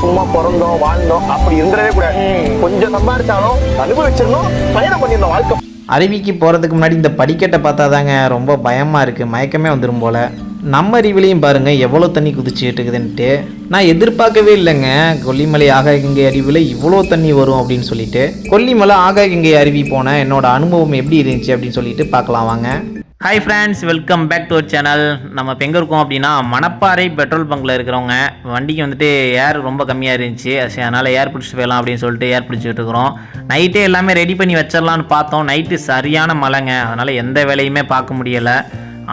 சும்மா பிறந்தோம் வாழ்ந்தோம் அப்படி இருந்துடவே கூடாது. கொஞ்சம் சம்பாதிச்சாலும் அனுபவிச்சிடணும் பயணம் பண்ணிடணும் வாழ்க்கை. அருவிக்கு போகிறதுக்கு முன்னாடி இந்த படிக்கட்டை பார்த்தா தாங்க ரொம்ப பயமாக இருக்குது மயக்கமே வந்துடும் போல். நம்ம அருவிலையும் பாருங்கள் எவ்வளோ தண்ணி குதிச்சுட்டு இருக்குதுன்ட்டு. நான் எதிர்பார்க்கவே இல்லைங்க. கொல்லிமலை ஆகாயகங்கை அருவியில் இவ்வளோ தண்ணி வரும் அப்படின்னு சொல்லிட்டு. கொல்லிமலை ஆகாயகங்கை அருவி போன என்னோட அனுபவம் எப்படி இருந்துச்சு அப்படின்னு சொல்லிட்டு பார்க்கலாம் வாங்க. Hi friends welcome back to our channel நம்ம இப்போ எங்கே இருக்கோம் அப்படின்னா மணப்பாறை பெட்ரோல் பங்கில் இருக்கிறவங்க. வண்டிக்கு வந்துட்டு ஏர் ரொம்ப கம்மியாக இருந்துச்சு. அதனால் ஏர் பிடிச்சிட்டு போயிடலாம் அப்படின்னு சொல்லிட்டு ஏர் பிடிச்சிட்டு இருக்கிறோம். நைட்டே எல்லாமே ரெடி பண்ணி வச்சிடலான்னு பார்த்தோம். நைட்டு சரியான மழைங்க. அதனால் எந்த வேலையுமே பார்க்க முடியலை.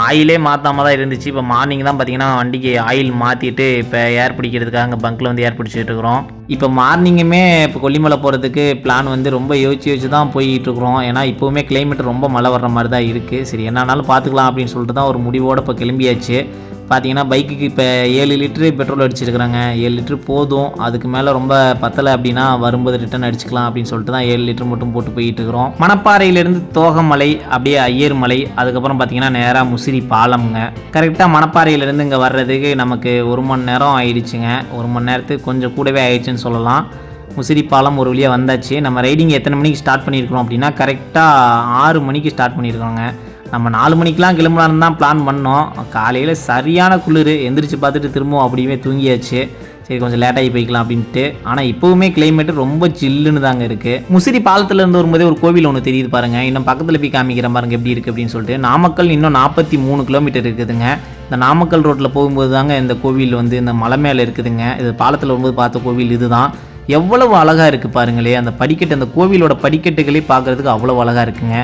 ஆயிலே மாற்றாம தான் இருந்துச்சு. இப்போ மார்னிங் தான் பார்த்தீங்கன்னா வண்டிக்கு ஆயில் மாற்றிட்டு இப்போ ஏர் பிடிக்கிறதுக்காக அங்கே பங்க்கில் வந்து ஏர் பிடிச்சிட்டு இருக்கிறோம். இப்போ மார்னிங்குமே இப்போ கொல்லிமலை போகிறதுக்கு பிளான் வந்து ரொம்ப யோசிச்சு யோசிச்சு தான் போயிட்டுருக்குறோம் ஏன்னா இப்போவுமே கிளைமேட் ரொம்ப மழை வர்ற மாதிரி தான் இருக்குது சரி என்னன்னாலும் பார்த்துக்கலாம் அப்படின்னு சொல்லிட்டு தான் ஒரு முடிவோடு இப்போ கிளம்பியாச்சு. பார்த்தீங்கன்னா பைக்குக்கு இப்போ ஏழு லிட்டரு பெட்ரோல் அடிச்சிருக்கிறாங்க. ஏழு லிட்டரு போதும். அதுக்கு மேலே ரொம்ப பத்தலை அப்படின்னா வரும்போது ரிட்டர்ன் அடிச்சுக்கலாம் அப்படின்னு சொல்லிட்டு தான் ஏழு லிட்டர் மட்டும் போட்டு போயிட்டு இருக்கிறோம். மணப்பாறையிலேருந்து தோகமலை அப்படியே ஐயர் மலை அதுக்கப்புறம் பார்த்தீங்கன்னா நேராக முசிறி பாலம்ங்க. கரெக்டாக மணப்பாறையிலேருந்து இங்கே வர்றதுக்கு நமக்கு ஒரு மணி நேரம் ஆயிடுச்சுங்க. ஒரு மணி நேரத்துக்கு கொஞ்சம் கூடவே ஆயிடுச்சுன்னு சொல்லலாம். முசிறி பாலம் ஒரு வழியாக வந்தாச்சு. நம்ம ரைடிங் எத்தனை மணிக்கு ஸ்டார்ட் பண்ணியிருக்கிறோம் அப்படின்னா கரெக்டாக ஆறு மணிக்கு ஸ்டார்ட் பண்ணியிருக்கோங்க நம்ம நாலு மணிக்கெலாம் கிளம்பலான்னு தான் பிளான் பண்ணோம். காலையில் சரியான குளிர். எந்திரிச்சு பார்த்துட்டு திரும்பவும் அப்படியே தூங்கியாச்சு. சரி கொஞ்சம் லேட்டாகி போய்க்கலாம் அப்படின்ட்டு. ஆனால் இப்போவுமே கிளைமேட் ரொம்ப ஜில்லுன்னு தாங்க இருக்குது முசிறி பாலத்துலேருந்து வரும்போதே ஒரு கோவில் ஒன்று தெரியுது பாருங்கள் இன்னும் பக்கத்தில் போய் காமிக்கிற பாருங்க எப்படி இருக்குது அப்படின்னு சொல்லிட்டு. நாமக்கல் இன்னும் நாற்பத்தி மூணு கிலோமீட்டர் இருக்குதுங்க. இந்த நாமக்கல் ரோட்டில் போகும்போது தாங்க இந்த கோவில் வந்து இந்த மலை மேலே இருக்குதுங்க. இது பாலத்தில் வரும்போது பார்த்த கோவில் இதுதான். எவ்வளவு அழகாக இருக்குது பாருங்களே. அந்த படிக்கட்டு அந்த கோவிலோட படிக்கட்டுகளே பார்க்குறதுக்கு அவ்வளோ அழகாக இருக்குங்க.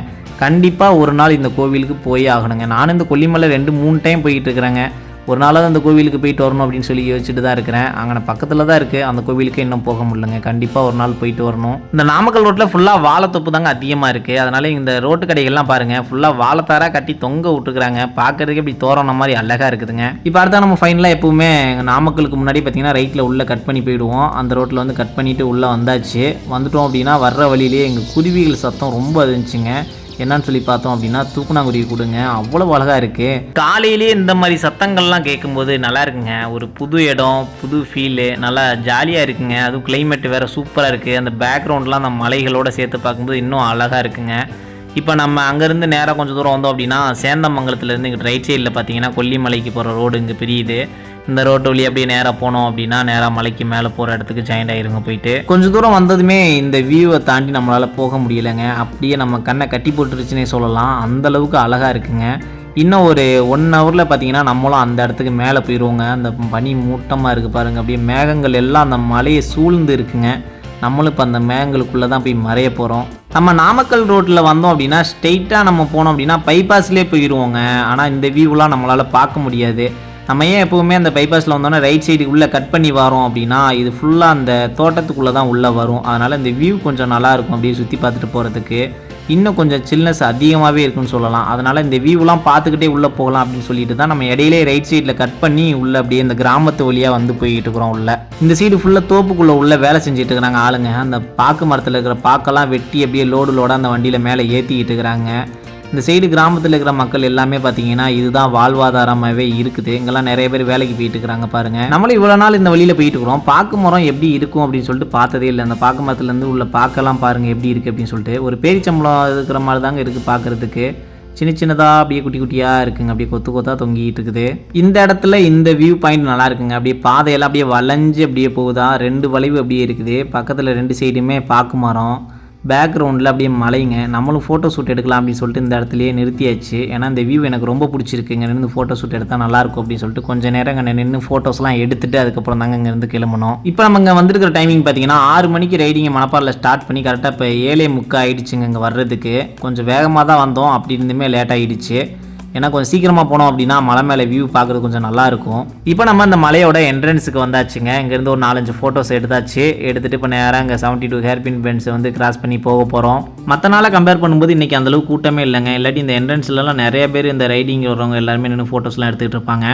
கண்டிப்பாக ஒரு நாள் இந்த கோவிலுக்கு போயே ஆகணுங்க. நானும் இந்த கொல்லிமலை ரெண்டு மூணு டைம் போயிட்டு இருக்கிறேங்க. ஒரு நாளாவது அந்த கோவிலுக்கு போயிட்டு வரணும் அப்படின்னு சொல்லி யோசிச்சுட்டு தான் இருக்கிறேன். அங்கே பக்கத்தில் தான் இருக்குது அந்த கோவிலுக்கு இன்னும் போக முடியலங்க. கண்டிப்பாக ஒரு நாள் போயிட்டு வரணும். இந்த நாமக்கல் ரோட்டில் ஃபுல்லாக வாழைத்தொப்பு தாங்க அதிகமாக இருக்குது அதனால் இந்த ரோட்டு கடைகள்லாம் பாருங்கள் ஃபுல்லாக வாழைத்தாராக கட்டி தொங்க விட்டுருக்குறாங்க. பார்க்குறதுக்கு இப்படி தோரணம் மாதிரி அழகாக இருக்குதுங்க. இப்போ அடுத்த நம்ம ஃபைனலாக எப்பவுமே நாமக்கலுக்கு முன்னாடி பார்த்தீங்கன்னா ரைட்டில் உள்ளே கட் பண்ணி போயிடுவோம். அந்த ரோட்டில் வந்து கட் பண்ணிவிட்டு உள்ளே வந்தாச்சு. வந்துட்டோம் அப்படின்னா வர்ற வழியிலேயே எங்கள் குருவிகள் சத்தம் ரொம்ப இருந்துச்சுங்க என்னன்னு சொல்லி பார்த்தோம் அப்படின்னா தூக்குனாங்குருவி கொடுங்க. அவ்வளோ அழகாக இருக்குது காலையிலேயே இந்த மாதிரி சத்தங்கள்லாம் கேட்கும்போது நல்லா இருக்குங்க. ஒரு புது இடம் புது ஃபீலு நல்லா ஜாலியாக இருக்குங்க. அதுவும் கிளைமேட் வேறு சூப்பராக இருக்குது அந்த பேக்ரவுண்ட்லாம் அந்த மலைகளோட சேர்த்து பார்க்கும்போது இன்னும் அழகாக இருக்குங்க. இப்போ நம்ம அங்கேருந்து நேராக கொஞ்சம் தூரம் வந்தோம் அப்படின்னா சேந்தமங்கலத்துலேருந்து இங்கே ரைட் சைடில் பார்த்தீங்கன்னா கொல்லிமலைக்கு போகிற ரோடு இங்கே பிரியுது. இந்த ரோட்டு வழி அப்படியே நேராக போனோம் அப்படின்னா நேராக மலைக்கு மேலே போகிற இடத்துக்கு ஜாயிண்ட் ஆயிருங்க போயிட்டு. கொஞ்சம் தூரம் வந்ததுமே இந்த வியூவை தாண்டி நம்மளால் போக முடியலைங்க. அப்படியே நம்ம கண்ணை கட்டி போட்டுருச்சுன்னே சொல்லலாம். அந்த அளவுக்கு அழகாக இருக்குங்க. இன்னும் ஒரு ஒன் ஹவரில் பார்த்தீங்கன்னா நம்மளும் அந்த இடத்துக்கு மேலே போயிடுவோங்க அந்த பனி மூட்டமாக இருக்குது பாருங்கள் அப்படியே மேகங்கள் எல்லாம் அந்த மலையை சூழ்ந்து இருக்குங்க. நம்மளும் இப்போ அந்த மேகங்களுக்குள்ளே தான் போய் மறைய போகிறோம் நம்ம நாமக்கல் ரோட்டில் வந்தோம் அப்படின்னா ஸ்ட்ரெயிட்டாக நம்ம போனோம் அப்படின்னா பைபாஸ்லேயே போயிடுவோங்க ஆனால் இந்த வியூலாம் நம்மளால் பார்க்க முடியாது. நம்ம ஏன் எப்போவுமே அந்த பைபாஸில் வந்தோன்னா ரைட் சைடு உள்ளே கட் பண்ணி வரோம் அப்படின்னா இது ஃபுல்லாக அந்த தோட்டத்துக்குள்ளே தான் உள்ளே வரும். அதனால் இந்த வியூ கொஞ்சம் நல்லாயிருக்கும் அப்படியே சுற்றி பார்த்துட்டு போகிறதுக்கு இன்னும் கொஞ்சம் சில்னஸ் அதிகமாகவே இருக்குன்னு சொல்லலாம். அதனால் இந்த வியூலாம் பார்த்துக்கிட்டே உள்ளே போகலாம் அப்படின்னு சொல்லிட்டு தான் நம்ம இடையிலே ரைட் சைடில் கட் பண்ணி உள்ளே அப்படியே இந்த கிராமத்து வழியாக வந்து போய்கிட்டு இருக்கிறோம் உள்ளே. இந்த சைடு ஃபுல்லாக தோப்புக்குள்ளே உள்ளே வேலை செஞ்சுட்டு இருக்கிறாங்க ஆளுங்க. அந்த பாக்கு மரத்தில் இருக்கிற பாக்கெல்லாம் வெட்டி அப்படியே லோடு லோடாக அந்த வண்டியில் மேலே ஏற்றிக்கிட்டு இருக்கிறாங்க. இந்த சைடு கிராமத்தில் இருக்கிற மக்கள் எல்லாமே பார்த்தீங்கன்னா இதுதான் வாழ்வாதாரமாகவே இருக்குது. இங்கெல்லாம் நிறைய பேர் வேலைக்கு போயிட்டு இருக்கிறாங்க பாருங்க. நம்மளும் இவ்வளோ நாள் இந்த வழியில் போயிட்டு இருக்கிறோம். பாக்கு மரம் எப்படி இருக்கும் அப்படின்னு சொல்லிட்டு பார்த்ததே இல்லை. அந்த பாக்கு மரத்துலேருந்து உள்ள பார்க்கலாம் பாருங்க எப்படி இருக்குது அப்படின்னு சொல்லிட்டு. ஒரு பேரிச்சம்பளம் இருக்கிற மாதிரி தாங்க இருக்குது பார்க்குறதுக்கு. சின்ன சின்னதாக அப்படியே குட்டி குட்டியாக இருக்குங்க. அப்படியே கொத்து கொத்தாக தொங்கிட்டு இருக்குது. இந்த இடத்துல இந்த வியூ பாயிண்ட் நல்லா இருக்குங்க. அப்படியே பாதையெல்லாம் அப்படியே வளைஞ்சு அப்படியே போகுதா? ரெண்டு வளைவு அப்படியே இருக்குது. பக்கத்தில் ரெண்டு சைடுமே பாக்கு மரம். பேக்ரவுண்டில் அப்படியே மலைங்க. நம்மளும் ஃபோட்டோ ஷூட் எடுக்கலாம் அப்படின்னு சொல்லிட்டு இந்த இடத்துலையே நிறுத்தியாச்சு. ஏன்னா இந்த வியூ எனக்கு ரொம்ப பிடிச்சிருக்குங்க. நின்று ஃபோட்டோ ஷூட் எடுத்தால் நல்லாயிருக்கும் அப்படின்னு சொல்லிட்டு கொஞ்சம் நேரம் அங்கே நின்று ஃபோட்டோஸ்லாம் எடுத்துட்டு அதுக்கப்புறம் தாங்க இங்கேருந்து கிளம்பணும் இப்போ நம்ம இங்கே வந்திருக்கிற டைமிங் பார்த்தீங்கன்னா ஆறு மணிக்கு ரைடிங்கை மணப்பாறையில் ஸ்டார்ட் பண்ணி கரெக்டாக இப்போ ஏழே முக்கா ஆயிடுச்சுங்க இங்கே வர்றதுக்கு. கொஞ்சம் வேகமாக தான் வந்தோம். அப்படி இருந்துமே லேட் ஆகிடுச்சு ஏன்னா கொஞ்சம் சீக்கிரமாக போனோம் அப்படின்னா மலை மேலே வியூ பார்க்குறது கொஞ்சம் நல்லாயிருக்கும் இப்போ நம்ம அந்த மலையோட என்ட்ரன்ஸுக்கு வந்தாச்சுங்க. இங்கேருந்து ஒரு நாலஞ்சு ஃபோட்டோஸ் எடுத்தாச்சு. எடுத்துகிட்டு இப்போ நேராக இங்கே செவன்ட்டி டூ ஹேர்பின் பென்ஸ் வந்து கிராஸ் பண்ணி போக போகிறோம் மற்ற நாளை கம்பேர் பண்ணும்போது இன்றைக்கி அந்தளவுக்கு கூட்டமே இல்லைங்க. இல்லாட்டி இந்த என்ட்ரன்ஸ்லலாம் நிறைய பேர் இந்த ரைடிங் வரவங்க எல்லாருமே நின்று ஃபோட்டோஸ்லாம் எடுத்துகிட்டு இருப்பாங்க.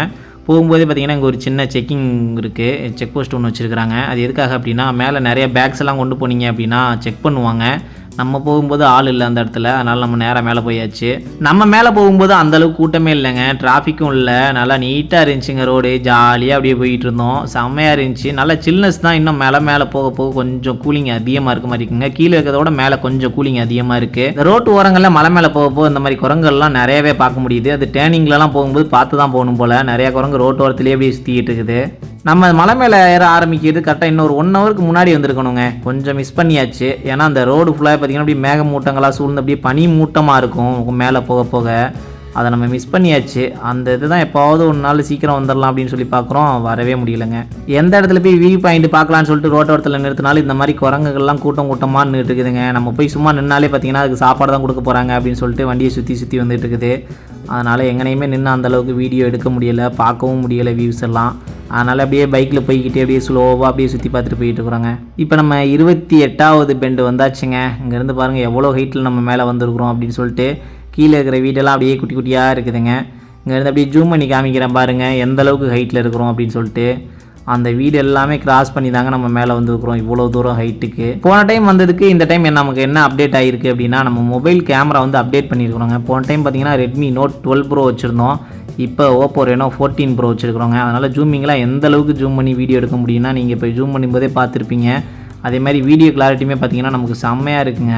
போகும்போதே பார்த்தீங்கன்னா இங்கே ஒரு சின்ன செக்கிங் இருக்குது செக் போஸ்ட் ஒன்று வச்சுருக்காங்க அது எதுக்காக அப்படின்னா மேலே நிறைய பேக்ஸ் எல்லாம் கொண்டு போனீங்க அப்படின்னா செக் பண்ணுவாங்க. நம்ம போகும்போது ஆள் இல்லை அந்த இடத்துல. அதனால் நம்ம நேராக மேலே போயாச்சு. நம்ம மேலே போகும்போது அந்த அளவுக்கு கூட்டமே இல்லைங்க. டிராஃபிக்கும் இல்லை. நல்லா நீட்டாக இருந்துச்சுங்க ரோடு ஜாலியாக அப்படியே போயிட்டு இருந்தோம். செம்மையாக இருந்துச்சு. நல்லா சில்னஸ் தான் இன்னும் மேலே மேலே போக போக கொஞ்சம் கூலிங் அதிகமாக இருக்க மாதிரி இருக்குங்க. கீழே இருக்கிறத விட மேலே கொஞ்சம் கூலிங் அதிகமாக இருக்குது இந்த ரோட்டு ஓரங்களில் மலை மேலே போக போக இந்த மாதிரி குரங்கள்லாம் நிறையவே பார்க்க முடியுது. அது டேர்னிங்லலாம் போகும்போது பார்த்து தான் போகணும் போல். நிறையா குரங்கு ரோட்டு ஓரத்துலேயே அப்படியே சுற்றிக்கிட்டு இருக்குது. நம்ம மலை மேலே ஏற ஆரம்பிக்கிறது கரெக்டாக இன்னொரு ஒன் ஹவருக்கு முன்னாடி வந்திருக்கணுங்க. கொஞ்சம் மிஸ் பண்ணியாச்சு. ஏன்னா அந்த ரோடு ஃபுல்லாக பார்த்தீங்கன்னா அப்படியே மேக மூட்டங்களாக சூழ்ந்து அப்படியே பனி மூட்டமாக இருக்கும். மேலே போக போக. அதை நம்ம மிஸ் பண்ணியாச்சு. அந்த இது தான் எப்போவாவது ஒரு நாள் சீக்கிரம் வந்துடலாம் அப்படின்னு சொல்லி பார்க்குறோம். வரவே முடியலங்க. எந்த இடத்துல போய் வியூ பாயிண்ட் பார்க்கலான்னு சொல்லிட்டு ரோட்டோரத்தில் நிறுத்தினாலும் இந்த மாதிரி குரங்குகள்லாம் கூட்டம் கூட்டமாக நின்றுட்டு இருக்குதுங்க. நம்ம போய் சும்மா நின்னாலே பார்த்தீங்கன்னா அதுக்கு சாப்பாடு தான் கொடுக்க போகிறாங்க அப்படின்னு சொல்லிட்டு வண்டியை சுற்றி சுற்றி வந்துட்டு இருக்குது. அதனால் எங்கனையுமே நின்று அந்த அளவுக்கு வீடியோ எடுக்க முடியலை. பார்க்கவும் முடியலை வியூஸ் எல்லாம். அதனால் அப்படியே பைக்கில் போய்கிட்டே அப்படியே ஸ்லோவாக அப்படியே சுற்றி பார்த்துட்டு போயிட்டு இருக்கிறோங்க. இப்போ நம்ம இருபத்தி எட்டாவது பெண்டு வந்தாச்சுங்க. இங்கேருந்து பாருங்கள் எவ்வளோ ஹைட்டில் நம்ம மேலே வந்திருக்கிறோம் அப்படின்னு சொல்லிட்டு கீழே இருக்கிற வீடெல்லாம் அப்படியே குட்டி குட்டியாக இருக்குதுங்க. இங்கேருந்து அப்படியே ஜூம் பண்ணி காமிக்கிறேன் பாருங்கள் எந்த அளவுக்கு ஹைட்டில் இருக்கிறோம் அப்படின்னு சொல்லிட்டு. அந்த வீடு எல்லாமே கிராஸ் பண்ணி தாங்க நம்ம மேலே வந்துருக்குறோம் இவ்வளோ தூரம் ஹைட்டுக்கு போன டைம் வந்ததுக்கு இந்த டைம் நமக்கு என்ன அப்டேட் ஆகிருக்கு அப்படின்னா நம்ம மொபைல் கேமரா வந்து அப்டேட் பண்ணியிருக்கிறோங்க. போன டைம் பார்த்தீங்கன்னா ரெட்மி நோட் டுவெல் ப்ரோ வச்சுருந்தோம். இப்போ ஓப்போ ரெனோ ஃபோர்டீன் ப்ரோ வச்சுருக்குறோங்க. அதனால் ஜூமிங்லாம் எந்த அளவுக்கு ஜூம் பண்ணி வீடியோ எடுக்க முடியும்னா நீங்கள் இப்போ ஜூம் பண்ணும்போதே பார்த்துருப்பீங்க. அதே மாதிரி வீடியோ கிளாரிட்டியுமே பார்த்தீங்கன்னா நமக்கு செம்மையாக இருக்குங்க.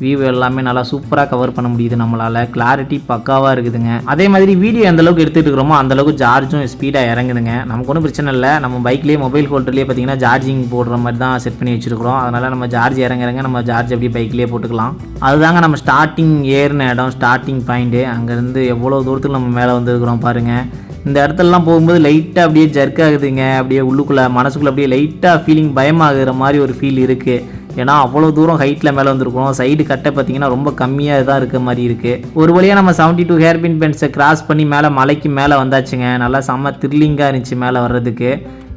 வியூ எல்லாமே நல்லா சூப்பராக கவர் பண்ண முடியுது நம்மளால். கிளாரிட்டி பக்காவாக இருக்குதுங்க. அதே மாதிரி வீடியோ எந்த அளவுக்கு எடுத்துகிட்டு இருக்கிறோமோ அந்த அளவுக்கு சார்ஜும் ஸ்பீடாக இறங்குதுங்க. நமக்கு ஒன்றும் பிரச்சனை இல்லை. நம்ம பைக்லேயே மொபைல் ஹோல்டர்லேயே பார்த்தீங்கன்னா சார்ஜிங் போடுற மாதிரி தான் செட் பண்ணி வச்சுருக்கிறோம். அதனால் நம்ம சார்ஜ் இறங்க இறங்க நம்ம சார்ஜ் அப்படியே பைக்லேயே போட்டுக்கலாம். அதுதாங்க நம்ம ஸ்டார்டிங் ஏறின இடம் ஸ்டார்டிங் பாயிண்ட்டு அங்கேருந்து எவ்வளோ தூரத்துக்கு நம்ம மேலே வந்துருக்குறோம் பாருங்கள் இந்த இடத்துலலாம் போகும்போது லைட்டாக அப்படியே ஜர்க் ஆகுதுங்க. அப்படியே உள்ளுக்குள்ளே மனசுக்குள்ளே அப்படியே லைட்டாக ஃபீலிங் பயமாகிற மாதிரி ஒரு ஃபீல் இருக்குது ஏன்னா அவ்வளோ தூரம் ஹைட்டில் மேலே வந்திருக்கோம் சைடு கட்டை பார்த்தீங்கன்னா ரொம்ப கம்மியாக தான் இருக்க மாதிரி இருக்குது ஒரு வழியாக நம்ம செவன்ட்டி டூ ஹேர்பின் பென்ஸை கிராஸ் பண்ணி மேலே மலைக்கு மேலே வந்தாச்சுங்க. நல்லா செம்ம த்ரில்லிங்காக இருந்துச்சு மேலே வர்றதுக்கு.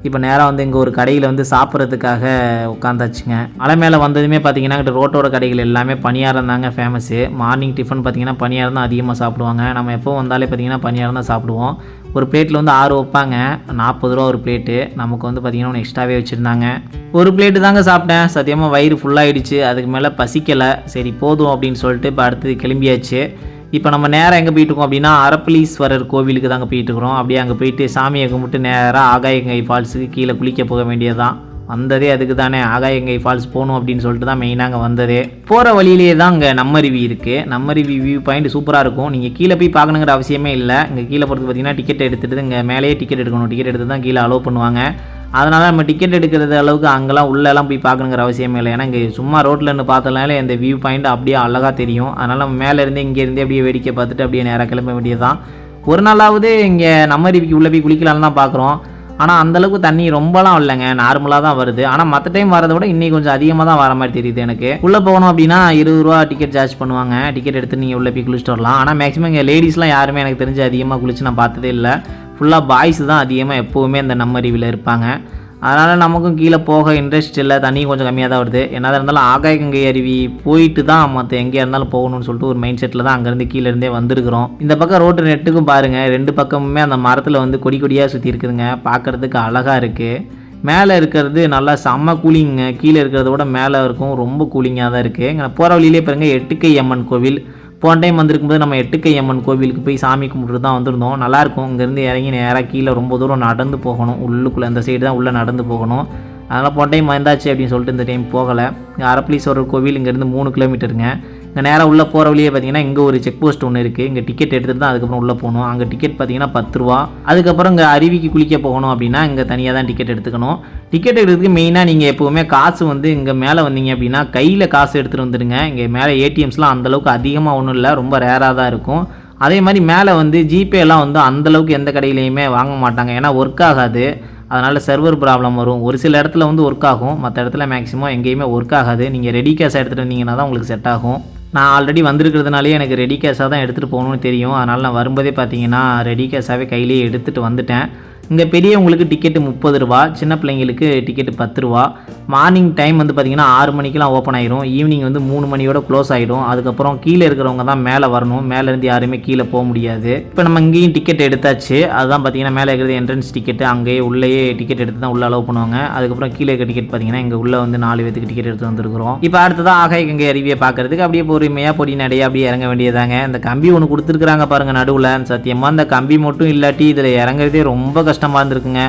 இப்போ நேராக வந்து இங்கே ஒரு கடையில் வந்து சாப்பிட்றதுக்காக உட்காந்தாச்சுங்க மலை மேலே வந்ததுமே பார்த்தீங்கன்னா ரோட்டோட கடைகள் எல்லாமே பணியாரம் தாங்க ஃபேமஸ்ஸு மார்னிங் டிஃபன் பார்த்தீங்கன்னா பணியாரம் தான் அதிகமாக சாப்பிடுவாங்க. நம்ம எப்போ வந்தாலே பார்த்தீங்கன்னா பணியாரம் தான் சாப்பிடுவோம். ஒரு பிளேட்டில் வந்து ஆறு வைப்பாங்க. நாற்பது ரூபா ஒரு பிளேட்டு நமக்கு வந்து பார்த்தீங்கன்னா ஒன்று எக்ஸ்ட்ராவே வச்சுருந்தாங்க. ஒரு பிளேட்டு தாங்க சாப்பிட்டேன். சத்தியமாக வயிறு ஃபுல்லாகிடுச்சு அதுக்கு மேலே பசிக்கலை. சரி போதும் அப்படின்னு சொல்லிட்டு இப்போ அடுத்தது கிளம்பியாச்சு. இப்போ நம்ம நேராக எங்கே போயிட்டுருக்கோம் அப்படின்னா அரப்பளீஸ்வரர் கோவிலுக்கு தாங்க போயிட்டுருக்குறோம் அப்படியே அங்கே போயிட்டு சாமியை கும்பிட்டு நேராக ஆகாயங்கை ஃபால்ஸுக்கு கீழே குளிக்க போக வேண்டியது தான் வந்ததே அதுக்கு தானே ஆகாயங்கை ஃபால்ஸ் போகணும் அப்படின்னு சொல்லிட்டு தான் மெயினாக அங்கே வந்ததே. போகிற வழியிலேயே தான் அங்கே நம்மருவி இருக்குது நம்மருவி வியூ பாயிண்ட் சூப்பராக இருக்கும். நீங்கள் கீழே போய் பார்க்கணுங்கிற அவசியமே இல்லை. இங்கே கீழே போகிறது பார்த்தீங்கன்னா டிக்கெட் எடுத்துகிட்டு இங்கே மேலேயே டிக்கெட் எடுக்கணும். டிக்கெட் எடுத்து தான் கீழே அலோவ் பண்ணுவாங்க. அதனால் நம்ம டிக்கெட் எடுக்கிறது அளவுக்கு அங்கெல்லாம் உள்ளெல்லாம் போய் பார்க்கணுங்கிற அவசியமே இல்லை. ஏன்னா இங்கே சும்மா ரோட்டில் இருந்து பார்த்தனால இந்த வியூ பாயிண்ட் அப்படியே அழகாக தெரியும். அதனால் நம்ம மேலேருந்து இங்கேருந்து அப்படியே வேடிக்கை பார்த்துட்டு அப்படியே நேராக கிளம்ப வேண்டியதுதான். ஒரு நாளாவது இங்கே நம்ம ரிவிக்கு உள்ளே போய் குளிக்கலாம்னு தான் பார்க்குறோம். ஆனால் அந்தளவுக்கு தண்ணி ரொம்பலாம் இல்லைங்க. நார்மலாக தான் வருது. ஆனால் மற்ற டைம் வரதை விட இன்னைக்கு கொஞ்சம் அதிகமாக தான் வர மாதிரி தெரியுது எனக்கு. உள்ளே போகணும் அப்படின்னா இருபது ரூபா டிக்கெட் சார்ஜ் பண்ணுவாங்க. டிக்கெட் எடுத்து நீங்கள் உள்ளே போய் குளிச்சுட்டு வரலாம். ஆனால் மேக்ஸிமம் இங்கே லேடிஸ்லாம் யாருமே எனக்கு தெரிஞ்சு அதிகமாக குளிச்சு நான் பார்த்ததே இல்லை. ஃபுல்லாக பாய்ஸ் தான் அதிகமாக எப்போவுமே அந்த நம்ம இருப்பாங்க. அதனால் நமக்கும் கீழே போக இன்ட்ரெஸ்ட் இல்லை. தண்ணி கொஞ்சம் கம்மியாக தான் வருது. என்னதான் இருந்தாலும் ஆகாய கங்கை அருவி போயிட்டு தான் மற்ற எங்கேயா இருந்தாலும் போகணும்னு சொல்லிட்டு ஒரு மைண்ட் செட்டில் தான் அங்கேருந்து கீழே இருந்தே வந்திருக்கிறோம். இந்த பக்கம் ரோட்டு நெட்டுக்கும் பாருங்கள் ரெண்டு பக்கமுமே அந்த மரத்தில் வந்து கொடி கொடியாக சுற்றி இருக்குதுங்க. பார்க்குறதுக்கு அழகாக இருக்குது மேலே இருக்கிறது நல்லா செம்ம கூலிங்க கீழே இருக்கிறத விட மேலே இருக்கும். ரொம்ப கூலிங்காக தான் இருக்குது இங்கே போகிற வழியிலே பாருங்கள் எட்டுக்கை அம்மன் கோவில். போன டைம் வந்திருக்கும்போது நம்ம எட்டுக்கை அம்மன் கோவிலுக்கு போய் சாமி கும்பிட்டு தான் வந்திருந்தோம். நல்லாயிருக்கும் இங்கேருந்து இறங்கி நேராக கீழே ரொம்ப தூரம் நடந்து போகணும். உள்ளுக்குள்ளே அந்த சைடு தான் உள்ளே நடந்து போகணும். அதனால் போன டைம் வந்தாச்சு அப்படின்னு சொல்லிட்டு இந்த டைம் போகலை. அரப்பளீஸ்வரர் கோவில் இங்கேருந்து மூணு கிலோமீட்டருங்க இங்கே நேராக உள்ளே போகிற வழியே பார்த்தீங்கன்னா இங்கே ஒரு செக் போஸ்ட் ஒன்று இருக்குது இங்கே டிக்கெட் எடுத்துகிட்டு தான் அதுக்கப்புறம் உள்ளே போகணும். அங்கே டிக்கெட் பார்த்தீங்கன்னா பத்து ரூபா. அதுக்கப்புறம் இங்கே அருவிக்கு குளிக்க போகணும் அப்படின்னா இங்கே தனியாக தான் டிக்கெட் எடுத்துக்கணும். டிக்கெட் எடுக்கிறதுக்கு மெயினாக நீங்கள் எப்போவுமே காசு வந்து இங்கே மேலே வந்தீங்க அப்படின்னா கையில் காசு எடுத்துகிட்டு வந்துடுங்க இங்கே மேலே ஏடிஎம்ஸ்லாம் அந்தளவுக்கு அதிகமாக ஒன்றும் இல்லை. ரொம்ப ரேராக தான் இருக்கும். அதே மாதிரி மேலே வந்து ஜிபே எல்லாம் வந்து அந்தளவுக்கு எந்த கடையிலையுமே வாங்க மாட்டாங்க. ஏன்னா ஒர்க் ஆகாது. அதனால் சர்வர் ப்ராப்ளம் வரும். ஒரு சில இடத்துல வந்து ஒர்க் ஆகும். மற்ற இடத்துல மேக்ஸிமம் எங்கேயுமே ஒர்க் ஆகாது. நீங்கள் ரெடி கேஷ் எடுத்துகிட்டு வந்தீங்கன்னா தான் உங்களுக்கு செட் ஆகும். நான் ஆல்ரெடி வந்திருக்கிறதுனாலே எனக்கு ரெடி கேஷாக தான் எடுத்துகிட்டு போகணும்னு தெரியும். அதனால் நான் வரும்போதே பார்த்தீங்கன்னா ரெடி கேஷாகவே கையிலேயே எடுத்துகிட்டு வந்துட்டேன். இங்கே பெரியவங்களுக்கு டிக்கெட்டு முப்பது ரூபா சின்ன பிள்ளைங்களுக்கு டிக்கெட்டு பத்து ரூபா. மார்னிங் டைம் வந்து பார்த்திங்கன்னா ஆறு மணிக்கெலாம் ஓப்பன் ஆயிரும். ஈவினிங் வந்து மூணு மணியோட க்ளோஸ் ஆகிடும் அதுக்கப்புறம் கீழே இருக்கிறவங்க தான் மேலே வரணும். மேலேருந்து யாருமே கீழே போக முடியாது. இப்போ நம்ம இங்கேயும் டிக்கெட் எடுத்தாச்சு. அதுதான் பார்த்தீங்கன்னா மேலே இருக்கிறது என்ட்ரன்ஸ் டிக்கெட்டு அங்கேயே உள்ளேயே டிக்கெட் எடுத்து தான் உள்ளே அலோவ் பண்ணுவாங்க. அதுக்கப்புறம் கீழே இருக்க டிக்கெட் பார்த்தீங்கன்னா இங்கே உள்ளே வந்து நாலு பேத்துக்கு டிக்கெட் எடுத்து வந்திருக்கிறோம். இப்போ அடுத்ததான் ஆகாய கங்கை அருவியை பார்க்கறதுக்கு அப்படியே பொறுமையாக பொடி நடையாக அப்படியே இறங்க வேண்டியதாங்க இந்த கம்பி ஒன்று கொடுத்துருக்குறாங்க பாருங்கள் நடுவில். சத்தியமாக அந்த கம்பி மட்டும் இல்லாட்டி இதில் இறங்குறதே ரொம்ப கஷ்டம். கஷ்டமாக இருந்திருக்குங்க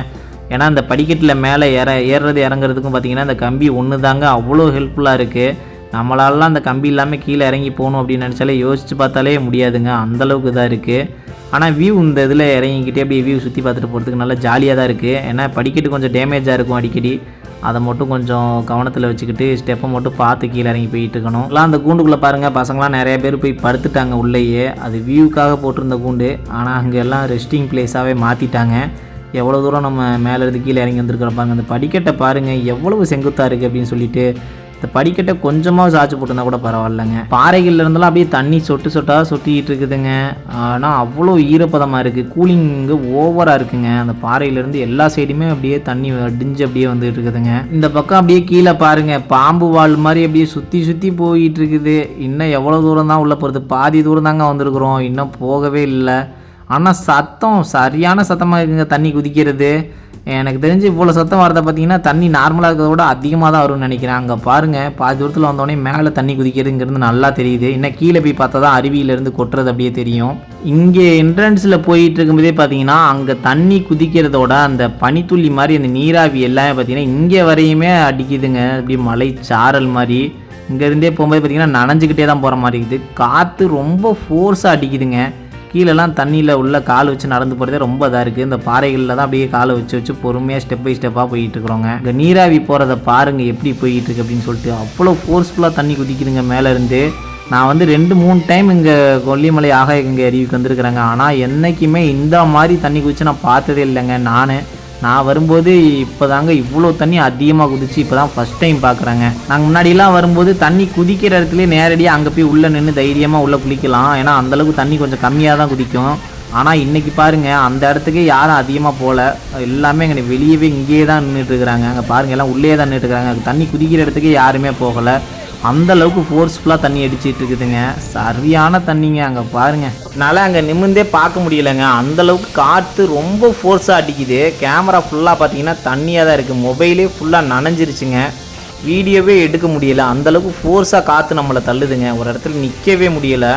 ஏன்னா அந்த படிக்கட்டில் மேலே ஏற ஏறுறது இறங்குறதுக்கும் பார்த்தீங்கன்னா அந்த கம்பி ஒன்று தாங்க அவ்வளோ ஹெல்ப்ஃபுல்லாக இருக்குது நம்மளாலலாம் அந்த கம்பி இல்லாமல் கீழே இறங்கி போகணும் அப்படின்னு நினச்சாலே யோசித்து பார்த்தாலே முடியாதுங்க. அந்தளவுக்கு தான் இருக்குது ஆனால் வியூ இந்த இதில் இறங்கிக்கிட்டே அப்படியே வியூ சுற்றி பார்த்துட்டு போகிறதுக்கு நல்லா ஜாலியாக தான் இருக்குது ஏன்னா படிக்கட்டு கொஞ்சம் டேமேஜாக இருக்கும் அடிக்கடி. அதை மட்டும் கொஞ்சம் கவனத்தில் வச்சுக்கிட்டு ஸ்டெப்பை மட்டும் பார்த்து கீழே இறங்கி போயிட்டு இருக்கணும். எல்லாம் அந்த கூண்டுக்குள்ளே பாருங்கள் பசங்களாம் நிறைய பேர் போய் படுத்துட்டாங்க உள்ளேயே. அது வியூக்காக போட்டிருந்த கூண்டு. ஆனால் அங்கே எல்லாம் ரெஸ்டிங் பிளேஸாகவே மாற்றிட்டாங்க எவ்வளோ தூரம் நம்ம மேலேருந்து கீழே இறங்கி வந்திருக்கிறோம் பாருங்கள் அந்த படிக்கட்டை பாருங்கள் எவ்வளவு செங்குத்தாக இருக்குது அப்படின்னு சொல்லிட்டு. இந்த படிக்கட்டை கொஞ்சமாக சாய்ச்சி போட்டிருந்தா கூட பரவாயில்லைங்க. பாறைகள்ல இருந்தெல்லாம் அப்படியே தண்ணி சொட்டு சொட்டாக சொட்டிக்கிட்டு இருக்குதுங்க. ஆனால் அவ்வளோ ஈரப்பதமாக இருக்குது கூலிங் இங்கே ஓவராக இருக்குங்க. அந்த பாறையிலேருந்து எல்லா சைடுமே அப்படியே தண்ணி அடிஞ்சு அப்படியே வந்துட்டு இருக்குதுங்க. இந்த பக்கம் அப்படியே கீழே பாருங்க. பாம்பு வாழ் மாதிரி அப்படியே சுற்றி சுற்றி போயிட்டு இருக்குது. இன்னும் எவ்வளோ தூரம் தான் உள்ளே போகிறது பாதி தூரம் தாங்க வந்திருக்கிறோம். இன்னும் போகவே இல்லை. ஆனால் சத்தம் சரியான சத்தமாக இருக்குங்க தண்ணி குதிக்கிறது. எனக்கு தெரிஞ்சு இவ்வளோ சத்தம் வரதை பார்த்தீங்கன்னா தண்ணி நார்மலாக இருக்கிறத விட அதிகமாக தான் வரும்னு நினைக்கிறேன். அங்கே பாருங்கள் பாதி தூரத்தில் வந்தோடனே மேலே தண்ணி குதிக்கிறதுங்கிறது நல்லா தெரியுது. இன்னும் கீழே போய் பார்த்தா தான் அருவியிலேருந்து கொட்டுறது அப்படியே தெரியும். இங்கே என்ட்ரன்ஸில் போயிட்டு இருக்கும்போதே பார்த்தீங்கன்னா அங்கே தண்ணி குதிக்கிறதோட அந்த பனித்துள்ளி மாதிரி அந்த நீராவி எல்லாமே பார்த்தீங்கன்னா இங்கே வரையுமே அடிக்குதுங்க. அப்படி மலை சாரல் மாதிரி. இங்கேருந்தே போகும்போது பார்த்தீங்கன்னா நனைஞ்சுக்கிட்டே தான் போகிற மாதிரி இருக்குது. காற்று ரொம்ப ஃபோர்ஸாக அடிக்குதுங்க. கீழெல்லாம் தண்ணியில் உள்ள கால் வச்சு நடந்து போகிறதே ரொம்ப இதாக இருக்குது இந்த பாறைகளில் தான் அப்படியே காலை வச்சு வச்சு பொறுமையாக ஸ்டெப் பை ஸ்டெப்பாக போயிட்டு இருக்கிறோங்க. இங்கே நீராவி போகிறத பாருங்கள் எப்படி போயிட்டு இருக்கு அப்படின்னு சொல்லிட்டு. அவ்வளோ ஃபோர்ஸ்ஃபுல்லாக தண்ணி குதிக்குதுங்க மேலேருந்து. நான் வந்து ரெண்டு மூணு டைம் இங்கே கொல்லிமலை ஆகாய கங்கை அருவிக்கு வந்திருக்கிறேங்க. ஆனால் என்றைக்குமே இந்த மாதிரி தண்ணி குதிச்சு நான் பார்த்ததே இல்லைங்க. நான் நான் வரும்போது இப்போ தாங்க இவ்வளோ தண்ணி அதிகமாக குதிச்சு இப்போ தான் ஃபஸ்ட் டைம் பார்க்குறாங்க நாங்கள் முன்னாடிலாம் வரும்போது தண்ணி குதிக்கிற இடத்துல நேரடியாக அங்கே போய் உள்ளே நின்று தைரியமாக உள்ளே குளிக்கலாம். ஏன்னா அந்தளவுக்கு தண்ணி கொஞ்சம் கம்மியாக தான் குதிக்கும். ஆனால் இன்றைக்கி பாருங்கள் அந்த இடத்துக்கு யாரும் அதிகமாக போகல எல்லாமே இங்கே வெளியவே இங்கேயே தான் நின்றுட்டு இருக்கிறாங்க. அங்கே பாருங்கள் எல்லாம் உள்ளே தான் நின்றுட்டு இருக்காங்க தண்ணி குதிக்கிற இடத்துக்கு யாருமே போகலை. அந்த அளவுக்கு ஃபோர்ஸ்ஃபுல்லாக தண்ணி அடிச்சிட்டு இருக்குதுங்க சரியான தண்ணிங்க அங்கே பாருங்க. என்னால் அங்கே நிமிர்ந்தே பார்க்க முடியலங்க. அந்த அளவுக்கு காற்று ரொம்ப ஃபோர்ஸாக அடிக்குது. கேமரா ஃபுல்லாக பார்த்தீங்கன்னா தண்ணியாக தான் இருக்குது மொபைலே ஃபுல்லாக நனைஞ்சிருச்சுங்க. வீடியோவே எடுக்க முடியலை. அந்தளவுக்கு ஃபோர்ஸாக காற்று நம்மளை தள்ளுதுங்க. ஒரு இடத்துல நிற்கவே முடியல.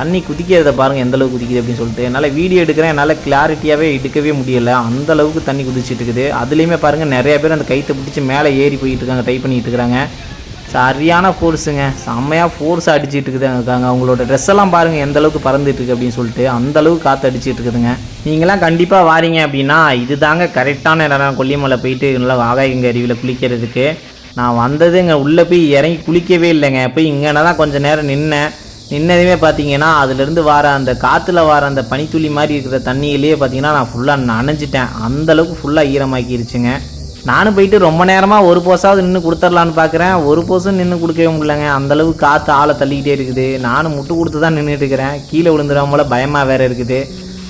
தண்ணி குதிக்கிறத பாருங்கள் எந்த அளவுக்கு குதிக்குது அப்படின்னு சொல்லிட்டு. என்னால் வீடியோ எடுக்கிறேன். என்னால் கிளாரிட்டியாகவே எடுக்கவே முடியல. அந்தளவுக்கு தண்ணி குதிச்சிட்டு இருக்குது அதுலேயுமே பாருங்கள் நிறையா பேர் அந்த கைத்தை பிடிச்சி மேலே ஏறி போயிட்டு இருக்காங்க ட்ரை பண்ணிகிட்டு இருக்காங்க. சரியான ஃபோர்ஸுங்க செம்மையாக ஃபோர்ஸ் அடிச்சிட்டு இருக்காங்க. அவங்களோட ட்ரெஸ் எல்லாம் பாருங்கள் எந்த அளவுக்கு பறந்துட்டு இருக்கு அப்படின்னு சொல்லிட்டு அந்த அளவுக்கு காற்று அடிச்சிட்டு இருக்குதுங்க நீங்களாம் கண்டிப்பாக வாரீங்க அப்படின்னா இது தாங்க கரெக்டான இடம் கொல்லிமலை போயிட்டு நல்லா வாகாயங்க அருவியில் குளிக்கிறதுக்கு. நான் வந்தது இங்கே உள்ளே போய் இறங்கி குளிக்கவே இல்லைங்க. போய் இங்கே தான் கொஞ்சம் நேரம் நின்னேன். நின்னதுமே பார்த்தீங்கன்னா அதுலேருந்து வர அந்த காற்றுல வர அந்த பனித்துளி மாதிரி இருக்கிற தண்ணியிலேயே பார்த்தீங்கன்னா நான் ஃபுல்லாக நனைஞ்சிட்டேன். அந்த அளவுக்கு ஃபுல்லாக ஈரமாக்கிருச்சுங்க. நானும் போயிட்டு ரொம்ப நேரமாக ஒரு போஸாவது நின்று கொடுத்துர்லான்னு பார்க்குறேன் ஒரு போஸும் நின்று கொடுக்கவே முடியலங்க. அந்தளவு காற்று ஆளை தள்ளிக்கிட்டே இருக்குது. நானும் முட்டு கொடுத்து தான் நின்றுட்டு இருக்கிறேன். கீழே விழுந்துடாம போல பயமாக வேறு இருக்குது.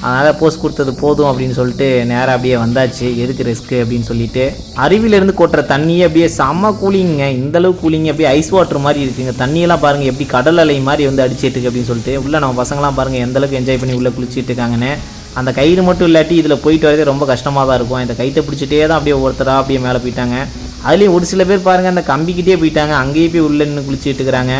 அதனால் போஸ் கொடுத்தது போதும் அப்படின்னு சொல்லிட்டு நேராக அப்படியே வந்தாச்சு. எதுக்கு ரிஸ்க்கு அப்படின்னு சொல்லிட்டு. அருவியிலேருந்து கொட்டுற தண்ணியே அப்படியே செம்ம கூலிங்க இந்த கூலிங்க அப்படியே ஐஸ் வாட்டர் மாதிரி இருக்குங்க. தண்ணியெல்லாம் பாருங்கள் எப்படி கடல் அலை மாதிரி வந்து அடிச்சிட்டு இருக்கு அப்படின்னு சொல்லிட்டு. உள்ள நம்ம பசங்களாம் பாருங்கள் எந்த அளவுக்கு என்ஜாய் பண்ணி உள்ளே குளிச்சிட்டு இருக்காங்கன்னு. அந்த கயிறு மட்டும் இல்லாட்டி இதில் போயிட்டு வரதே ரொம்ப கஷ்டமாக தான் இருக்கும். இந்த கைத்தை பிடிச்சிட்டே தான் அப்படியே ஒருத்தராக அப்படியே மேலே போயிட்டாங்க. அதுலேயும் ஒரு சில பேர் பாருங்கள் அந்த கம்பிக்கிட்டே போயிட்டாங்க. அங்கேயே போய் உள்ளே நின்று குளிச்சுட்டு இருக்கிறாங்க.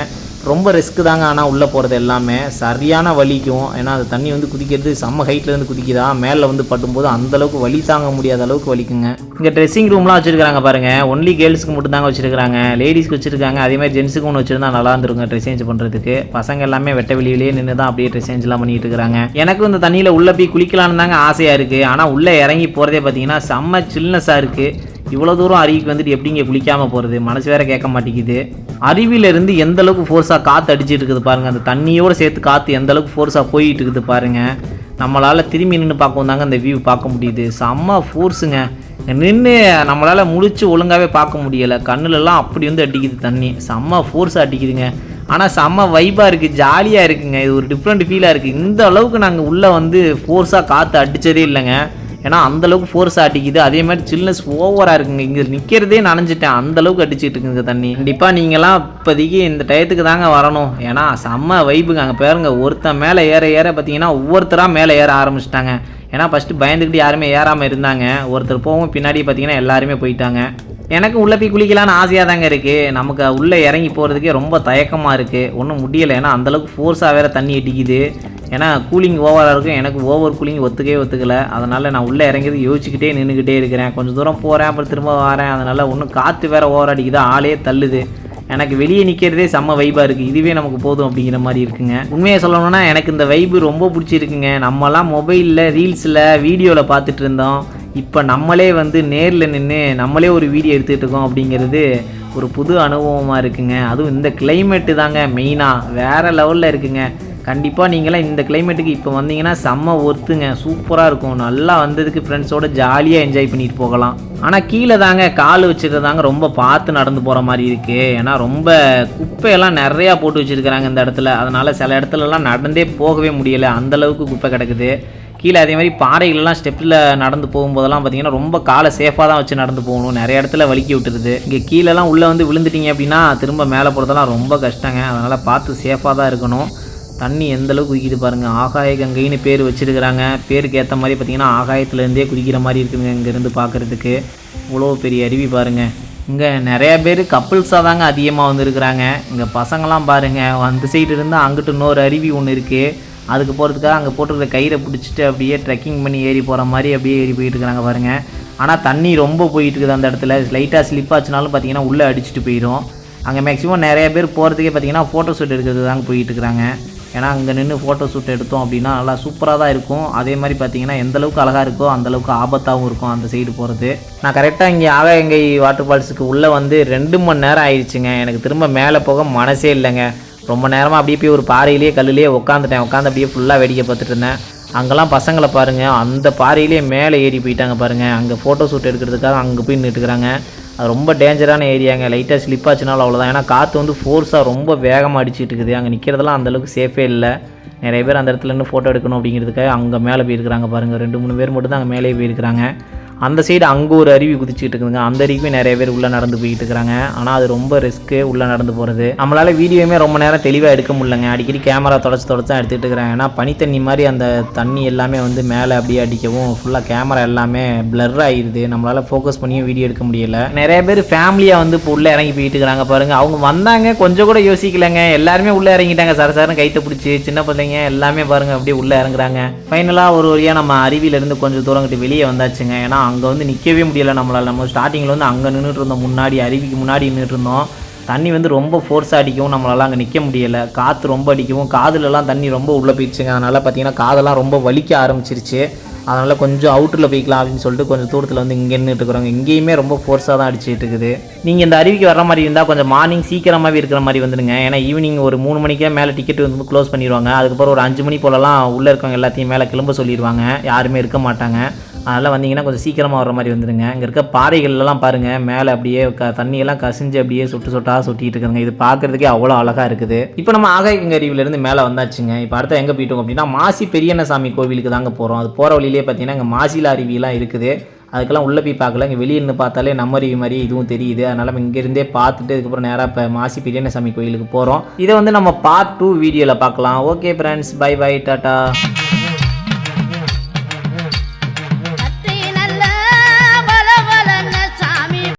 ரொம்ப ரிஸ்க் தாங்க. ஆனால் உள்ளே போகிறது எல்லாமே சரியான வலிக்கும். ஏன்னா அந்த தண்ணி வந்து குதிக்கிறது செம்ம ஹைட்லேருந்து குதிக்குதா? மேலே வந்து பட்டும்போது அந்த அளவுக்கு வலி தாங்க முடியாத அளவுக்கு வலிக்குங்க. இங்கே ட்ரெஸ்ஸிங் ரூம்லாம் வச்சுருக்காங்க பாருங்க. ஒன்லி கேர்ள்ஸ்க்கு மட்டும் தாங்க வச்சுருக்காங்க லேடிஸ்க்கு வச்சுருக்காங்க. அதே மாதிரி ஜென்ஸுக்கு ஒன்று வச்சுருந்தா நல்லா இருந்துருங்க ட்ரெஸ் சேஞ்ச் பண்ணுறதுக்கு பசங்க எல்லாமே வெட்ட வெளியிலேயே நின்று தான் அப்படியே ட்ரெஸ் சேஞ்ச்லாம் பண்ணிட்டு இருக்காங்க. எனக்கும் இந்த தண்ணியில் உள்ளே போய் குளிக்கலான்னு தாங்க ஆசையாக இருக்குது ஆனால் உள்ளே இறங்கி போகிறதே பார்த்தீங்கன்னா செம்ம சில்னஸாக இருக்குது இவ்வளோ தூரம் அருவிக்கு வந்துட்டு எப்படிங்க குளிக்காமல் போகிறது மனசு வேற கேட்க மாட்டேங்குது. அருவியிலேருந்து எந்த அளவுக்கு ஃபோர்ஸாக காற்று அடிச்சிட்டு இருக்குது பாருங்கள் அந்த தண்ணியோடு சேர்த்து காற்று எந்த அளவுக்கு ஃபோர்ஸாக போயிட்டு இருக்குது பாருங்கள் நம்மளால் திரும்பி நின்று பார்க்கவும் தாங்க அந்த வியூ பார்க்க முடியுது. செம்ம ஃபோர்ஸுங்க நின்று நம்மளால் முடிச்சு ஒழுங்காகவே பார்க்க முடியலை. கண்ணுலலாம் அப்படி வந்து அடிக்குது தண்ணி. செம்ம ஃபோர்ஸாக அடிக்குதுங்க. ஆனால் செம்ம வைப்பாக இருக்குது ஜாலியாக இருக்குங்க. இது ஒரு டிஃப்ரெண்ட் ஃபீலாக இருக்குது இந்த அளவுக்கு நாங்கள் உள்ளே வந்து ஃபோர்ஸாக காற்று அடித்ததே இல்லைங்க. ஏன்னா அந்தளவுக்கு ஃபோர்ஸ் அடிக்குது. அதே மாதிரி சில்னஸ் ஓவராக இருக்குங்க. இங்கே நிற்கிறதே நனைஞ்சிட்டேன். அந்தளவுக்கு அடிச்சுட்டு இருக்குங்க தண்ணி. கண்டிப்பாக நீங்களாம் இப்போதைக்கு இந்த டயத்துக்கு தாங்க வரணும். ஏன்னா செம்ம வைப்புங்க அங்கே பாருங்க. ஒருத்தன் மேலே ஏற ஏற பார்த்தீங்கன்னா ஒவ்வொருத்தராக மேலே ஏற ஆரம்பிச்சிட்டாங்க. ஏன்னா ஃபஸ்ட்டு பயந்துக்கிட்டு யாருமே ஏறாமல் இருந்தாங்க. ஒருத்தர் போகும் பின்னாடி பார்த்தீங்கன்னா எல்லாருமே போயிட்டாங்க. எனக்கு உள்ளே போய் குளிக்கலான்னு ஆசையாக தாங்க இருக்குது நமக்கு உள்ளே இறங்கி போகிறதுக்கே ரொம்ப தயக்கமாக இருக்குது ஒன்றும் முடியலை. ஏன்னா அந்தளவுக்கு ஃபோர்ஸாக வேறு தண்ணி அடிக்குது. ஏன்னா கூலிங் ஓவராக இருக்கும். எனக்கு ஓவர் கூலிங் ஒத்துக்கவே ஒத்துக்கலை. அதனால் நான் உள்ளே இறங்கிறது யோசிச்சுக்கிட்டே நின்றுக்கிட்டே இருக்கிறேன். கொஞ்சம் தூரம் போகிறேன் அப்புறம் திரும்ப வரேன். அதனால் ஒன்றும் காற்று வேறு ஓவர் அடிக்குது. ஆளே தள்ளுது. எனக்கு வெளியே நிற்கிறதே செம்ம வைபாக இருக்குது இதுவே நமக்கு போதும் அப்படிங்கிற மாதிரி இருக்குங்க. உண்மையை சொல்லணும்னா எனக்கு இந்த வைப்பு ரொம்ப பிடிச்சிருக்குங்க. நம்மலாம் மொபைலில் ரீல்ஸில் வீடியோவில் பார்த்துட்டு இருந்தோம் இப்போ நம்மளே வந்து நேரில் நின்று நம்மளே ஒரு வீடியோ எடுத்துகிட்டு இருக்கோம் அப்படிங்கிறது ஒரு புது அனுபவமாக இருக்குங்க. அதுவும் இந்த கிளைமேட்டு தாங்க மெயினாக வேறு லெவலில் இருக்குங்க. கண்டிப்பாக நீங்களாம் இந்த கிளைமேட்டுக்கு இப்போ வந்தீங்கன்னா செம்ம ஒர்த்துங்க சூப்பராக இருக்கும். நல்லா வந்ததுக்கு ஃப்ரெண்ட்ஸோட ஜாலியாக என்ஜாய் பண்ணிட்டு போகலாம். ஆனால் கீழே தாங்க கால் வச்சுட்டு தாங்க ரொம்ப பார்த்து நடந்து போகிற மாதிரி இருக்குது ஏன்னா ரொம்ப குப்பையெல்லாம் நிறையா போட்டு வச்சுருக்கிறாங்க இந்த இடத்துல. அதனால் சில இடத்துலலாம் நடந்தே போகவே முடியலை. அந்தளவுக்கு குப்பை கிடக்குது. கீழே அதே மாதிரி பாறைகளெல்லாம் ஸ்டெப்பில் நடந்து போகும்போதெல்லாம் பார்த்தீங்கன்னா ரொம்ப காலை சேஃபாக தான் வச்சு நடந்து போகணும். நிறைய இடத்துல வலிக்கி விட்டுருது. இங்கே கீழெல்லாம் உள்ளே வந்து விழுந்துட்டீங்க அப்படின்னா திரும்ப மேலே போகிறதெல்லாம் ரொம்ப கஷ்டங்க. அதனால் பார்த்து சேஃபாக தான் இருக்கணும். தண்ணி எந்தளவுக்கு குதிக்குது பாருங்கள் ஆகாய கங்கைன்னு பேர் வச்சிருக்கிறாங்க. பேருக்கு ஏற்ற மாதிரி பார்த்தீங்கன்னா ஆகாயத்துலேருந்தே குதிக்கிற மாதிரி இருக்குதுங்க இங்கேருந்து பார்க்குறதுக்கு இவ்வளோ பெரிய அருவி பாருங்கள் இங்கே நிறையா பேர் கப்புள்ஸாக தாங்க அதிகமாக வந்திருக்கிறாங்க. இங்கே பசங்களாம் பாருங்கள் அந்த சைடு இருந்தால் அங்கிட்டு இன்னொரு அருவி ஒன்று இருக்குது அதுக்கு போகிறதுக்காக அங்கே போட்டிருக்கிற கயிறை பிடிச்சிட்டு அப்படியே ட்ரெக்கிங் பண்ணி ஏறி போகிற மாதிரி அப்படியே ஏறி போயிட்டு இருக்கிறாங்க பாருங்கள் ஆனால் தண்ணி ரொம்ப போயிட்டு இருக்குது அந்த இடத்துல. லைட்டாக ஸ்லிப் ஆச்சுனாலும் பார்த்தீங்கன்னா உள்ளே அடிச்சுட்டு போயிடும் அங்கே மேக்ஸிமம் நிறைய பேர் போகிறதுக்கே பார்த்தீங்கன்னா ஃபோட்டோ ஷூட் எடுக்கிறது தாங்க போயிட்டு இருக்கிறாங்க ஏன்னா அங்கே நின்று ஃபோட்டோ ஷூட் எடுத்தோம் அப்படின்னா நல்லா சூப்பராக தான் இருக்கும். அதே மாதிரி பார்த்தீங்கன்னா எந்தளவுக்கு அழகாக இருக்கோ அந்தளவுக்கு ஆபத்தாகவும் இருக்கும் அந்த சைடு போகிறது நான் கரெக்டாக இங்கே ஆகாயங்கை வாட்டர் ஃபால்ஸுக்கு உள்ளே வந்து ரெண்டு மணி நேரம் ஆயிடுச்சுங்க. எனக்கு திரும்ப மேலே போக மனசே இல்லைங்க. ரொம்ப நேரமாக அப்படியே போய் ஒரு பாறையிலேயே கல்லுலேயே உட்காந்துட்டேன் உட்காந்து அப்படியே ஃபுல்லாக வேடிக்கை பார்த்துட்டு இருந்தேன். அங்கெல்லாம் பசங்களை பாருங்கள் அந்த பாறையிலே மேலே ஏறி போயிட்டாங்க பாருங்கள் அங்கே ஃபோட்டோ ஷூட் எடுக்கிறதுக்காக அங்கே போய் நின்றுட்டுருக்காங்க அது ரொம்ப டேஞ்சரான ஏரியாங்க லைட்டாக ஸ்லிப் ஆச்சுனாலும் அவ்வளோதான் ஏன்னா காற்று வந்து ஃபோர்ஸாக ரொம்ப வேகமாக அடிச்சிட்டு இருக்குது. அங்கே நிற்கிறதெல்லாம் அந்தளவுக்கு சேஃபே இல்லை. நிறைய பேர் அந்த இடத்துலருந்து ஃபோட்டோ எடுக்கணும் அப்படிங்கிறதுக்காக அங்கே மேலே போயிருக்கிறாங்க பாருங்கள் ரெண்டு மூணு பேர் மட்டும் தான் அங்கே மேலே போயிருக்கிறாங்க. அந்த சைடு அங்கே ஒரு அருவி குதிச்சிட்டு இருக்குதுங்க. அந்த அருவிக்குமே நிறைய பேர் உள்ளே நடந்து போயிட்டு இருக்கிறாங்க. ஆனால் அது ரொம்ப ரிஸ்க்கு உள்ளே நடந்து போகிறது நம்மளால் வீடியோவுமே ரொம்ப நேரம் தெளிவாக எடுக்க முடியலங்க. அடிக்கடி கேமரா தொடச்சி தொடச்சி தான் எடுத்துகிட்டு இருக்கிறாங்க ஏன்னா பனித்தண்ணி மாதிரி அந்த தண்ணி எல்லாமே வந்து மேலே அப்படியே அடிக்கவும் ஃபுல்லாக கேமரா எல்லாமே பிளர் ஆகிடுது நம்மளால் ஃபோக்கஸ் பண்ணியும் வீடியோ எடுக்க முடியல. நிறைய பேர் ஃபேமிலியாக வந்து இப்போ உள்ளே இறங்கி போயிட்டு இருக்கிறாங்க பாருங்கள் அவங்க வந்தாங்க கொஞ்சம் கூட யோசிக்கலைங்க. எல்லாருமே உள்ளே இறங்கிட்டாங்க. சார் சரன்னு கைத்தை பிடிச்சி சின்ன பிள்ளைங்க எல்லாமே பாருங்கள் அப்படியே உள்ளே இறங்குறாங்க. ஃபைனலாக ஒரு வழியாக நம்ம அருவியிலேருந்து கொஞ்சம் தூரம் கிட்ட வெளியே வந்தாச்சுங்க. ஏன்னா அங்கே வந்து நிற்கவே முடியலை நம்மளால். நம்ம ஸ்டார்டிங்கில் வந்து அங்கே நின்றுட்டு இருந்தோம். முன்னாடி அருவிக்கு முன்னாடி நின்றுட்டு இருந்தோம். தண்ணி வந்து ரொம்ப ஃபோர்ஸாக அடிக்கவும் நம்மளால் அங்கே நிற்க முடியலை. காற்று ரொம்ப அடிக்கவும் காதுலலாம் தண்ணி ரொம்ப உள்ளே போயிடுச்சுங்க. அதனால் பார்த்தீங்கன்னா காதெல்லாம் ரொம்ப வலிக்க ஆரம்பிச்சிருச்சு. அதனால் கொஞ்சம் அவுட்டரில் போய்க்கலாம் அப்படின்னு சொல்லிட்டு கொஞ்சம் தூரத்தில் வந்து இங்கே நின்றுட்டுருக்குறோங்க இங்கேயுமே ரொம்ப ஃபோர்ஸாக தான் அடிச்சுட்டு இருக்குது. நீங்கள் இந்த அருவிக்கு வர மாதிரி இருந்தால் கொஞ்சம் மார்னிங் சீக்கிரமாகவே இருக்கிற மாதிரி வந்துடுங்க. ஏன்னா ஈவினிங் ஒரு மூணு மணிக்கே மேலே டிக்கெட் வந்து க்ளோஸ் பண்ணிடுவாங்க. அதுக்கப்புறம் ஒரு அஞ்சு மணி போலலாம் உள்ளே இருக்கவங்க எல்லாத்தையும் மேலே கிளம்ப சொல்லிடுவாங்க. யாருமே இருக்க மாட்டாங்க. அதனால் வந்தீங்கன்னா கொஞ்சம் சீக்கிரமாக வர மாதிரி வந்துடுங்க இங்கே இருக்க பாறைகள்லாம் பாருங்கள் மேலே அப்படியே க தண்ணியெல்லாம் கசிஞ்சு அப்படியே சொட்டு சொட்டாக சொட்டிட்டு இருக்குதுங்க இது பார்க்குறதுக்கே அவ்வளோ அழகாக இருக்குது. இப்போ நம்ம ஆகாய கங்கரிவிலேருந்து மேலே வந்தாச்சுங்க. இப்போ அடுத்து எங்கே போயிட்டோம் அப்படின்னா மாசி பெரியண்ணசாமி கோவிலுக்கு தாங்க போகிறோம் அது போகிற வழியிலே பார்த்தீங்கன்னா இங்கே மாசிலா அருவிலாம் இருக்குது. அதுக்கெல்லாம் உள்ளே போய் பார்க்கல இங்கே வெளியே இருந்து பார்த்தாலே நம்ம அருவி மாதிரி இதுவும் தெரியுது. அதனால் நம்ம இங்கேருந்தே பார்த்துட்டு அதுக்கப்புறம் நேராக இப்போ மாசி பெரியண்ணசாமி கோயிலுக்கு போகிறோம் இதை வந்து நம்ம பார்ட் டூ வீடியோவில் பார்க்கலாம். Okay friends bye bye tata